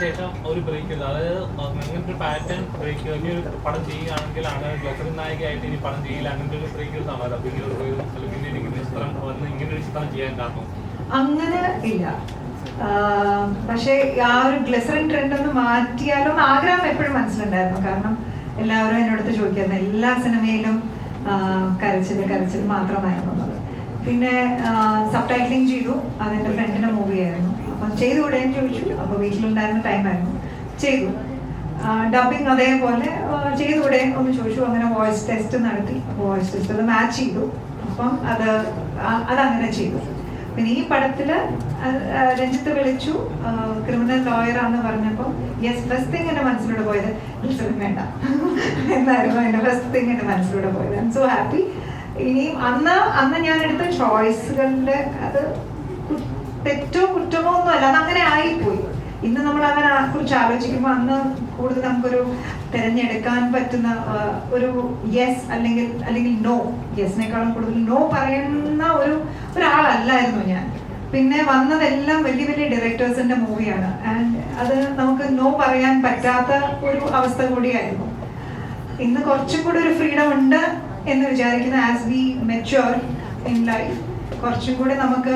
ശേഷം ഒരു ബ്രേക്ക് ഇല്ല. അതായത് അങ്ങനത്തെ പാറ്റേൺ ബ്രേക്ക് വലിയൊരു പടം ചെയ്യുകയാണെങ്കിൽ ആണ് ഗ്ലസറിൻ നായികയായിട്ട് ഇനി പടം ചെയ്യില്ല. അങ്ങനത്തെ ഒരു ബ്രേക്ക് ചിത്രം ഇങ്ങനെ ഒരു ചിത്രം ചെയ്യാൻ കാരണം. അങ്ങനെ ഇല്ല. പക്ഷേ ആ ഒരു ഗ്ലിസറിൻ ട്രെൻഡ് ഒന്ന് മാറ്റിയാലും ആഗ്രഹം എപ്പോഴും മനസ്സിലുണ്ടായിരുന്നു. കാരണം എല്ലാവരും എന്നോടത്ത് ചോദിക്കുന്ന എല്ലാ സിനിമയിലും കരച്ചിൽ കരച്ചിൽ മാത്രമായിരുന്നു പിന്നെ സബ് ടൈറ്റിലിംഗ് ചെയ്തു. അതെന്റെ ഫ്രണ്ടിന്റെ മൂവി ആയിരുന്നു. അപ്പം ചെയ്തുകൂടെ എന്ന് ചോദിച്ചു. അപ്പോൾ വീട്ടിലുണ്ടായിരുന്ന ടൈമായിരുന്നു ചെയ്തു. ഡബിങ് അതേപോലെ ചെയ്തു ചെയ്തുകൂടെ ഒന്ന് ചോദിച്ചു. അങ്ങനെ വോയിസ് ടെസ്റ്റ് നടത്തി. വോയിസ് ടെസ്റ്റ് അത് മാച്ച് ചെയ്തു. അപ്പം അത് അതങ്ങനെ ചെയ്തു. പിന്നെ ഈ പടത്തിൽ രഞ്ജിത്ത് വിളിച്ചു. ക്രിമിനൽ ലോയർ ആണെന്ന് പറഞ്ഞപ്പോൾ യെസ് ഫസ്റ്റ് തിങ് എന്റെ മനസ്സിലൂടെ പോയത് വേണ്ട എന്നായിരുന്നു എന്റെ ഫസ്റ്റ് തിങ് എന്റെ മനസ്സിലൂടെ പോയത്. ഐ എം സോ ഹാപ്പി ഇനിയും അന്ന് അന്ന് ഞാൻ എടുത്ത ചോയ്സുകളുടെ അത് തെറ്റോ കുറ്റമോ ഒന്നും അല്ല അതങ്ങനെ ആയിപ്പോയി. ഇന്ന് നമ്മൾ അങ്ങനെ കുറിച്ച് ആലോചിക്കുമ്പോൾ അന്ന് കൂടുതൽ നമുക്കൊരു തിരഞ്ഞെടുക്കാൻ പറ്റുന്ന ഒരു യെസ് അല്ലെങ്കിൽ അല്ലെങ്കിൽ നോ യെസിനേക്കാളും കൂടുതൽ നോ പറയുന്ന ഒരു ഒരാളല്ലായിരുന്നു ഞാൻ. പിന്നെ വന്നതെല്ലാം വലിയ വലിയ ഡയറക്ടേഴ്സിന്റെ മൂവിയാണ് ആൻഡ് അത് നമുക്ക് നോ പറയാൻ പറ്റാത്ത ഒരു അവസ്ഥ കൂടിയായിരുന്നു. ഇന്ന് കുറച്ചും കൂടി ഒരു ഫ്രീഡം ഉണ്ട് എന്ന് വിചാരിക്കുന്ന as we mature in life കുറച്ചും കൂടി നമുക്ക്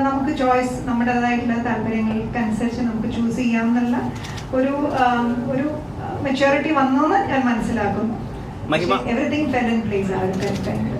നമുക്ക് ചോയ്സ് നമ്മുടേതായിട്ടുള്ള താല്പര്യങ്ങൾക്കനുസരിച്ച് നമുക്ക് ചൂസ് ചെയ്യാം എന്നുള്ള ഒരു ഒരു മെച്യൂരിറ്റി വന്നു എന്ന് ഞാൻ മനസ്സിലാക്കുന്നു. എവറിഥിങ് ഫെൽ ഇൻ പ്ലേസ് ആ ഒരു ടൈമിൽ